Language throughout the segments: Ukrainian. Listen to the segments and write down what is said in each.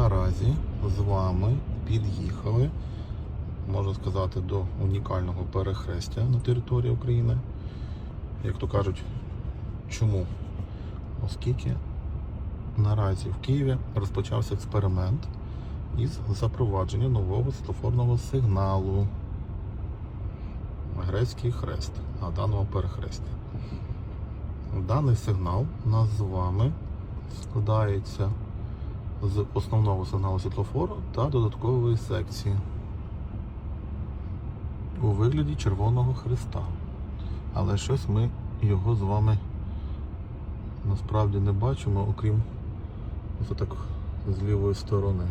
наразі з вами під'їхали, можна сказати, до унікального перехрестя на території України. Як то кажуть, чому? Оскільки наразі в Києві розпочався експеримент із запровадження нового світлофорного сигналу. Грецький хрест на даному перехресті. Даний сигнал у нас з вами складається з основного сигналу світлофору та додаткової секції у вигляді червоного хреста. Але щось ми його з вами насправді не бачимо, окрім ось так з лівої сторони.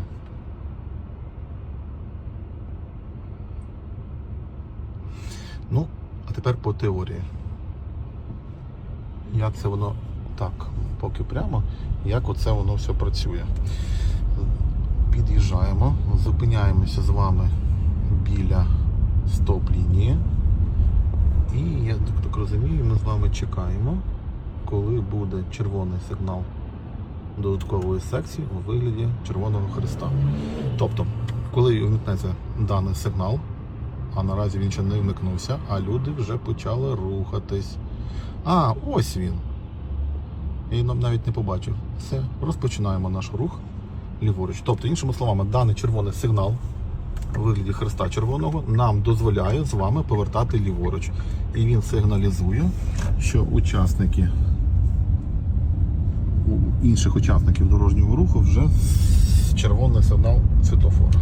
Ну, а тепер по теорії. Як це воно так, поки прямо, як оце воно все працює. Під'їжджаємо, зупиняємося з вами біля стоп-лінії. І я так, розумію, ми з вами чекаємо, коли буде червоний сигнал додаткової секції у вигляді червоного хреста. Тобто, коли вмикнеться даний сигнал, а наразі він ще не вмикнувся, а люди вже почали рухатись. А, ось він. Я нам навіть не побачив. Все, розпочинаємо наш рух ліворуч. Тобто, іншими словами, даний червоний сигнал у вигляді хреста червоного нам дозволяє з вами повертати ліворуч. І він сигналізує, що учасники у інших учасників дорожнього руху вже червоний сигнал світофора.